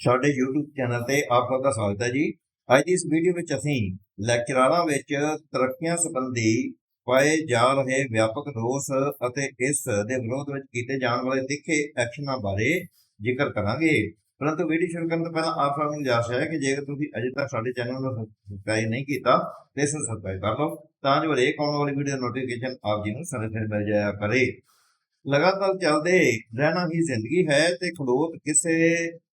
ਸਾਡੇ YouTube channel ਤੇ ਆਪ ਸਭ ਦਾ ਸਵਾਗਤ ਹੈ ਜੀ। ਅੱਜ ਦੀ ਇਸ ਵੀਡੀਓ ਵਿੱਚ ਅਸੀਂ ਲੈਕਚਰਾਰਾਂ ਵਿੱਚ ਤਰੱਕੀਆਂ ਸੰਬੰਧੀ ਪਾਏ ਜਾ ਰਹੇ ਵਿਆਪਕ ਦੋਸ਼ ਅਤੇ ਇਸ ਦੇ ਵਿਰੋਧ ਵਿੱਚ ਕੀਤੇ ਜਾਣ ਵਾਲੇ ਤਿੱਖੇ ਐਕਸ਼ਨਾਂ ਬਾਰੇ ਜ਼ਿਕਰ ਕਰਾਂਗੇ। ਪਰੰਤੂ ਵੀਡੀਓ ਸ਼ੁਰੂ ਕਰਨ ਤੋਂ ਪਹਿਲਾਂ ਆਪ ਸਭ ਨੂੰ ਗੁਜ਼ਾਰਿਸ਼ ਹੈ ਕਿ ਜੇਕਰ ਤੁਸੀਂ ਅਜੇ ਤੱਕ ਸਾਡੇ ਚੈਨਲ ਨੂੰ ਸਬਸਕ੍ਰਾਈਬ ਨਹੀਂ ਕੀਤਾ, ਤੇ ਇਸ ਨੂੰ ਸਬਸਕ੍ਰਾਈਬ ਕਰ ਲਓ, ਤਾਂ ਜੋ ਹਰੇਕ ਆਉਣ ਵਾਲੀ ਵੀਡੀਓ ਨੋਟੀਫਿਕੇਸ਼ਨ ਆਪ ਜੀ ਨੂੰ ਸਮੇਂ ਸਿਰ ਮਿਲ ਜਾਇਆ ਕਰੇ। ਲਗਾਤਾਰ ਚੱਲਦੇ ਰਹਿਣਾ ਹੀ ਜ਼ਿੰਦਗੀ ਹੈ ਤੇ ਖਲੋਤ ਕਿਸੇ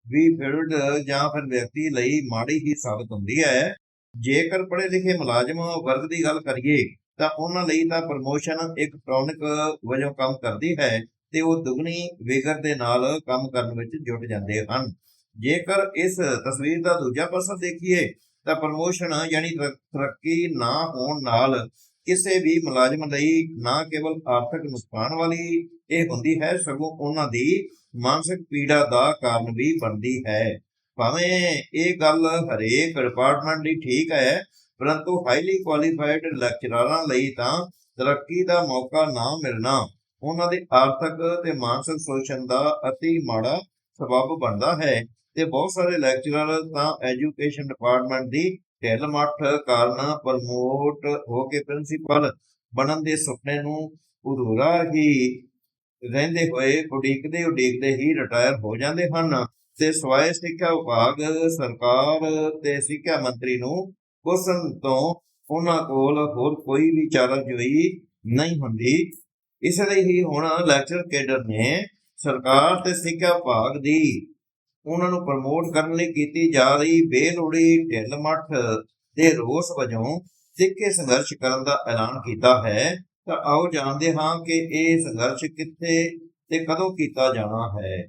ਵੀ ਫੀਲਡ ਜਾਂ ਫਿਰ ਵਿਅਕਤੀ ਲਈ ਮਾੜੀ ਹੀ ਸਾਬਤ ਹੁੰਦੀ ਹੈ। ਜੇਕਰ ਪੜ੍ਹੇ ਲਿਖੇ ਮੁਲਾਜ਼ਮ ਵਰਗ ਦੀ ਗੱਲ ਕਰੀਏ, ਤਾਂ ਉਹਨਾਂ ਲਈ ਤਾਂ ਪ੍ਰਮੋਸ਼ਨ ਇੱਕ ਟੌਨਿਕ ਵਜੋਂ ਕੰਮ ਕਰਦੀ ਹੈ ਤੇ ਉਹ ਦੁਗਣੀ ਵਿਗਰ ਦੇ ਨਾਲ ਕੰਮ ਕਰਨ ਵਿੱਚ ਜੁਟ ਜਾਂਦੇ ਹਨ। ਜੇਕਰ ਇਸ ਤਸਵੀਰ ਦਾ ਦੂਜਾ ਪਾਸਾ ਦੇਖੀਏ, ਤਾਂ ਪ੍ਰਮੋਸ਼ਨ ਯਾਨੀ ਤਰੱਕੀ ਨਾ ਹੋਣ ਨਾਲ ਕਿਸੇ ਵੀ ਮੁਲਾਜ਼ਮ ਲਈ ਨਾ ਕੇਵਲ ਆਰਥਿਕ ਨੁਕਸਾਨ ਵਾਲੀ ਇਹ ਹੁੰਦੀ ਹੈ, ਸਗੋਂ ਉਹਨਾਂ ਦੀ ਮਾਨਸਿਕ ਪੀੜਾ ਦਾ ਕਾਰਨ ਵੀ ਬਣਦੀ ਹੈ। ਭਾਵੇਂ ਇਹ ਗੱਲ ਹਰੇਕ ਡਿਪਾਰਟਮੈਂਟ ਲਈ ਠੀਕ ਹੈ, ਪਰੰਤੂ ਹਾਈਲੀ ਕੁਆਲੀਫਾਈਡ ਲੈਕਚਰਰਾਂ ਲਈ ਤਾਂ ਤਰੱਕੀ ਦਾ ਮੌਕਾ ਨਾ ਮਿਲਣਾ, ਉਹਨਾਂ ਦੇ ਆਰਥਿਕ ਤੇ ਮਾਨਸਿਕ ਸ਼ੋਸ਼ਣ ਦਾ ਅਤੀ ਮਾੜਾ ਸਬਬ ਬਣਦਾ ਹੈ। ਤੇ ਬਹੁਤ ਸਾਰੇ ਲੈਕਚਰਰ ਤਾਂ ਐਜੂਕੇਸ਼ਨ ਡਿਪਾਰਟਮੈਂਟ ਦੀ ਢਿੱਲ ਮੱਠ ਕਾਰਨ ਪ੍ਰਮੋਟ ਹੋ ਕੇ ਪ੍ਰਿੰਸੀਪਲ ਬਣਨ ਦੇ ਸੁਪਨੇ ਨੂੰ ਅਧੂਰਾ ਹੀ ਰਹਿੰਦੇ ਹੋਏ ਉਡੀਕਦੇ ਉਡੀਕਦੇ ਹੀ ਰਿਟਾਇਰ ਹੋ ਜਾਂਦੇ ਹਨ। ਤੇ ਸਵਾਇ ਸਿੱਖਿਆ ਵਿਭਾਗ ਸਰਕਾਰ ਤੇ ਸਿੱਖਿਆ ਮੰਤਰੀ ਨੂੰ ਪੁੱਛਣ ਤੋਂ ਉਹਨਾਂ ਕੋਲ ਹੋਰ ਕੋਈ ਵੀ ਚਾਰਾਜੋਈ ਨਹੀਂ ਹੁੰਦੀ। ਇਸ ਲਈ ਹੀ ਹੁਣ ਲੈਕਚਰ ਕੇਡਰ ਨੇ ਸਰਕਾਰ ਤੇ ਸਿੱਖਿਆ ਵਿਭਾਗ ਦੀ ਉਹਨਾਂ ਨੂੰ ਪ੍ਰਮੋਟ ਕਰਨ ਲਈ ਕੀਤੀ ਜਾ ਰਹੀ ਬੇਲੋੜੀ ਢਿੱਲ ਮੱਠ ਦੇ ਰੋਸ ਵਜੋਂ ਸਿੱਖੇ ਸੰਘਰਸ਼ ਕਰਨ ਦਾ ਐਲਾਨ ਕੀਤਾ ਹੈ। ਤਾਂ ਆਓ ਜਾਣਦੇ ਹਾਂ ਕਿ ਇਹ ਸੰਘਰਸ਼ ਕਿੱਥੇ ਤੇ ਕਦੋਂ ਕੀਤਾ ਜਾਣਾ ਹੈ।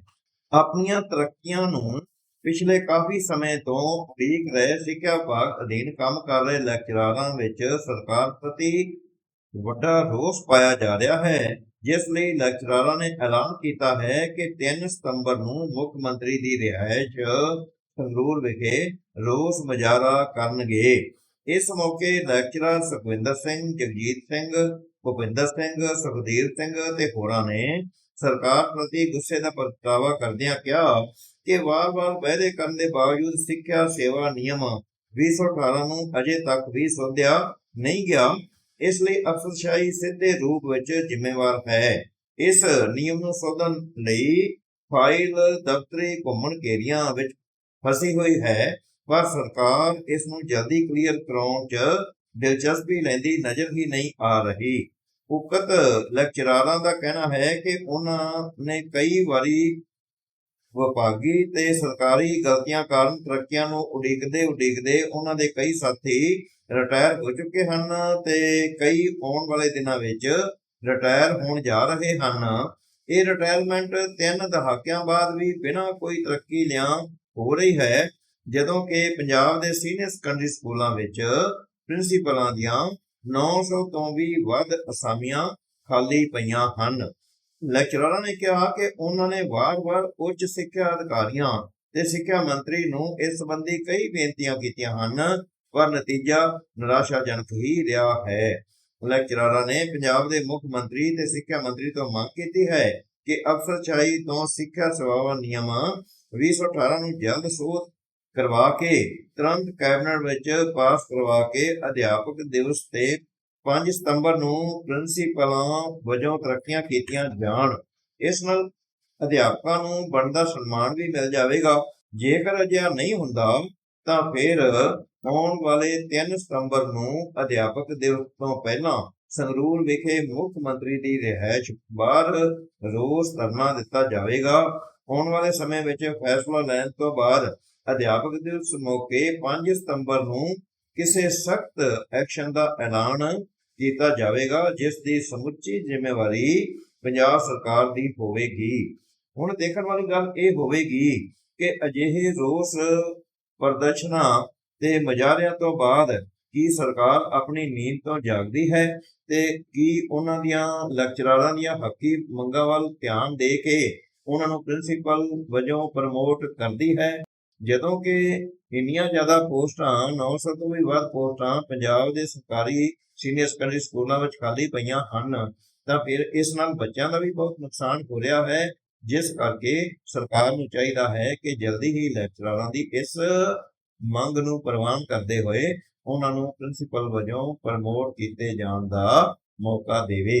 ਆਪਣੀਆਂ ਤਰੱਕੀਆਂ ਨੂੰ ਪਿਛਲੇ ਕਾਫੀ ਸਮੇਂ ਤੋਂ ਉਡੀਕ ਰਹੇ ਸਿੱਖਿਆ ਵਿਭਾਗ ਅਧੀਨ ਕੰਮ ਕਰ ਰਹੇ ਲੈਕਚਰਾਰਾਂ ਵਿੱਚ ਸਰਕਾਰ ਪ੍ਰਤੀ ਵੱਡਾ ਰੋਸ ਪਾਇਆ ਜਾ ਰਿਹਾ ਹੈ, ਜਿਸ ਲਈ ਲੈਕਚਰਾਰਾਂ ਨੇ ਐਲਾਨ ਕੀਤਾ ਹੈ ਕਿ 3 ਸਤੰਬਰ ਨੂੰ ਮੁੱਖ ਮੰਤਰੀ ਦੀ ਰਿਹਾਇਸ਼ ਸੰਗਰੂਰ ਵਿਖੇ ਰੋਸ ਮੁਜ਼ਾਹਰਾ ਕਰਨਗੇ। ਇਸ ਮੌਕੇ ਲੈਕਚਰਰ ਸੁਖਵਿੰਦਰ ਸਿੰਘ, ਜਗਜੀਤ ਸਿੰਘ ਭੁਪਿੰਦਰ ਸਿੰਘ ਸੁਖਦੀਰ ਸਿੰਘ ਤੇ ਹੋਰਾਂ ਨੇ ਸਰਕਾਰ ਪ੍ਰਤੀ ਗੁੱਸੇ ਦਾ ਪ੍ਰਗਟਾਵਾ ਕਰਦਿਆਂ ਕਿਹਾ ਕਿ ਵਾਰ-ਵਾਰ ਵਾਅਦੇ ਕਰਨ ਦੇ ਬਾਵਜੂਦ ਸਿੱਖਿਆ ਸੇਵਾ ਨਿਯਮ 2018 ਨੂੰ ਅਜੇ ਤੱਕ ਵੀ ਸੋਧਿਆ ਨਹੀਂ ਗਿਆ, ਇਸ ਲਈ ਅਫਸਰਸ਼ਾਹੀ ਸਿੱਧੇ ਰੂਪ ਵਿੱਚ ਜ਼ਿੰਮੇਵਾਰ ਹੈ। ਇਸ ਨਿਯਮ ਨੂੰ ਸੋਧਣ ਲਈ ਫਾਈਲ, ਦਫ਼ਤਰੀ, ਘੁੰਮਣ ਘੇਰੀਆਂ ਵਿੱਚ ਫਸੀ ਹੋਈ ਹੈ, ਪਰ ਸਰਕਾਰ ਇਸ ਨੂੰ ਜਲਦੀ ਕਲੀਅਰ ਕਰਾਉਣ 'ਚ ਦਿਲਚਸਪੀ ਲੈਂਦੀ ਨਜ਼ਰ ਹੀ ਨਹੀਂ ਆ ਰਹੀ। ਉਕਤ ਲੈਕਚਰਾਰਾਂ ਦਾ ਕਹਿਣਾ ਹੈ ਕਿ ਉਹਨਾਂ ਨੇ ਕਈ ਵਾਰੀ ਵਿਭਾਗੀ ਤੇ ਸਰਕਾਰੀ ਗਲਤੀਆਂ ਕਾਰਨ ਤਰੱਕੀਆਂ ਨੂੰ ਉਡੀਕਦੇ ਉਡੀਕਦੇ ਉਹਨਾਂ ਦੇ ਕਈ ਸਾਥੀ ਰਿਟਾਇਰ ਹੋ ਚੁੱਕੇ ਹਨ ਤੇ ਕਈ ਆਉਣ ਵਾਲੇ ਦਿਨਾਂ ਵਿੱਚ ਰਿਟਾਇਰ ਹੋਣ ਜਾ ਰਹੇ ਹਨ। ਇਹ ਰਿਟਾਇਰਮੈਂਟ ਤਿੰਨ ਦਹਾਕਿਆਂ ਬਾਅਦ ਵੀ ਬਿਨਾਂ ਕੋਈ ਤਰੱਕੀ ਲਿਆਂ ਹੋ ਰਹੀ ਹੈ, ਜਦੋਂ ਕਿ ਪੰਜਾਬ ਦੇ ਸੀਨੀਅਰ ਸੈਕੰਡਰੀ ਸਕੂਲਾਂ ਵਿੱਚ ਪ੍ਰਿੰਸੀਪਲਾਂ ਦੀਆਂ 900 ਤੋਂ ਵੀ ਵੱਧ ਅਸਾਮੀਆਂ ਖਾਲੀ ਪਈਆਂ ਹਨ। ਲੈਕਚਰਰਾਂ ਨੇ ਕਿਹਾ ਕਿ ਉਹਨਾਂ ਨੇ ਵਾਰ-ਵਾਰ ਉੱਚ ਸਿੱਖਿਆ ਅਧਿਕਾਰੀਆਂ ਤੇ ਸਿੱਖਿਆ ਮੰਤਰੀ ਨੂੰ ਇਸ ਸੰਬੰਧੀ ਕਈ ਬੇਨਤੀਆਂ ਕੀਤੀਆਂ ਹਨ, ਪਰ ਨਤੀਜਾ ਨਿਰਾਸ਼ਾਜਨਕ ਹੀ ਰਿਹਾ ਹੈ। ਲੈਕਚਰਰਾਂ ਨੇ ਪੰਜਾਬ ਦੇ ਮੁੱਖ ਮੰਤਰੀ ਤੇ ਸਿੱਖਿਆ ਮੰਤਰੀ ਤੋਂ ਮੰਗ ਕੀਤੀ ਹੈ ਕਿ ਅਫਸਰਸ਼ਾਹੀ ਤੋਂ ਸਿੱਖਿਆ ਸੇਵਾਵਾਂ ਨਿਯਮ 2018 ਨੂੰ ਜਲਦ ਸੋਧ ਕਰਵਾ ਕੇ, ਤੁਰੰਤ ਕੈਬਨਿਟ ਵਿੱਚ ਪਾਸ ਕਰਵਾ ਕੇ ਅਧਿਆਪਕ ਦਿਵਸ ਤੇ 5 ਸਤੰਬਰ ਨੂੰ ਪ੍ਰਿੰਸੀਪਲਾਂ ਵਜੋਂ ਤਰੱਕੀਆਂ ਕੀਤੀਆਂ ਜਾਣ। ਇਸ ਨਾਲ ਅਧਿਆਪਕਾਂ ਨੂੰ ਬਣਦਾ ਸਨਮਾਨ ਵੀ ਮਿਲ ਜਾਵੇਗਾ। ਜੇਕਰ ਅਜਿਹਾ ਨਹੀਂ ਹੁੰਦਾ, ਤਾਂ ਫਿਰ ਆਉਣ ਵਾਲੇ 3 ਸਤੰਬਰ ਨੂੰ ਅਧਿਆਪਕ ਦਿਵਸ ਤੋਂ ਪਹਿਲਾਂ ਸੰਗਰੂਰ ਵਿਖੇ ਮੁੱਖ ਮੰਤਰੀ ਦੀ ਰਿਹਾਇਸ਼ ਬਾਹਰ ਰੋਸ ਧਰਨਾ ਦਿੱਤਾ ਜਾਵੇਗਾ। ਆਉਣ ਵਾਲੇ ਸਮੇਂ ਵਿੱਚ ਫੈਸਲਾ ਲੈਣ ਤੋਂ ਬਾਅਦ ਅਧਿਆਪਕ ਦਿਵਸ ਮੌਕੇ 5 ਸਤੰਬਰ ਨੂੰ ਕਿਸੇ ਸਖਤ ਐਕਸ਼ਨ ਦਾ ਐਲਾਨ ਕੀਤਾ ਜਾਵੇਗਾ, ਜਿਸ ਦੀ ਸਮੁੱਚੀ ਜ਼ਿੰਮੇਵਾਰੀ ਪੰਜਾਬ ਸਰਕਾਰ ਦੀ ਹੋਵੇਗੀ। ਹੁਣ ਦੇਖਣ ਵਾਲੀ ਗੱਲ ਇਹ ਹੋਵੇਗੀ ਕਿ ਅਜਿਹੇ ਰੋਸ ਪ੍ਰਦਰਸ਼ਨਾਂ ਤੇ ਮੁਜ਼ਾਹਰਿਆਂ ਤੋਂ ਬਾਅਦ ਕੀ ਸਰਕਾਰ ਆਪਣੀ ਨੀਂਦ ਤੋਂ ਜਾਗਦੀ ਹੈ ਤੇ ਕੀ ਉਹਨਾਂ ਦੀਆਂ ਲੈਕਚਰਾਰਾਂ ਦੀਆਂ ਹੱਕੀ ਮੰਗਾਂ ਵੱਲ ਧਿਆਨ ਦੇ ਕੇ ਉਹਨਾਂ ਨੂੰ ਪ੍ਰਿੰਸੀਪਲ ਵਜੋਂ ਪ੍ਰਮੋਟ ਕਰਦੀ ਹੈ। ਜਦੋਂ ਕਿ ਇੰਨੀਆਂ ਜ਼ਿਆਦਾ ਪੋਸਟਾਂ 900 ਤੋਂ ਵੀ ਵੱਧ ਪੋਸਟਾਂ ਪੰਜਾਬ ਦੇ ਸਰਕਾਰੀ ਸੀਨੀਅਰ ਸੈਕੰਡਰੀ ਸਕੂਲਾਂ ਵਿੱਚ ਖਾਲੀ ਪਈਆਂ ਹਨ, ਤਾਂ ਫਿਰ ਇਸ ਨਾਲ ਬੱਚਿਆਂ ਦਾ ਵੀ ਬਹੁਤ ਨੁਕਸਾਨ ਹੋ ਰਿਹਾ ਹੈ, ਜਿਸ ਕਰਕੇ ਸਰਕਾਰ ਨੂੰ ਚਾਹੀਦਾ ਹੈ ਕਿ ਜਲਦੀ ਹੀ ਲੈਕਚਰਾਰਾਂ ਦੀ ਇਸ ਮੰਗ ਨੂੰ ਪ੍ਰਵਾਨ ਕਰਦੇ ਹੋਏ ਉਹਨਾਂ ਨੂੰ ਪ੍ਰਿੰਸੀਪਲ ਵਜੋਂ ਪ੍ਰਮੋਟ ਕੀਤੇ ਜਾਣ ਦਾ ਮੌਕਾ ਦੇਵੇ।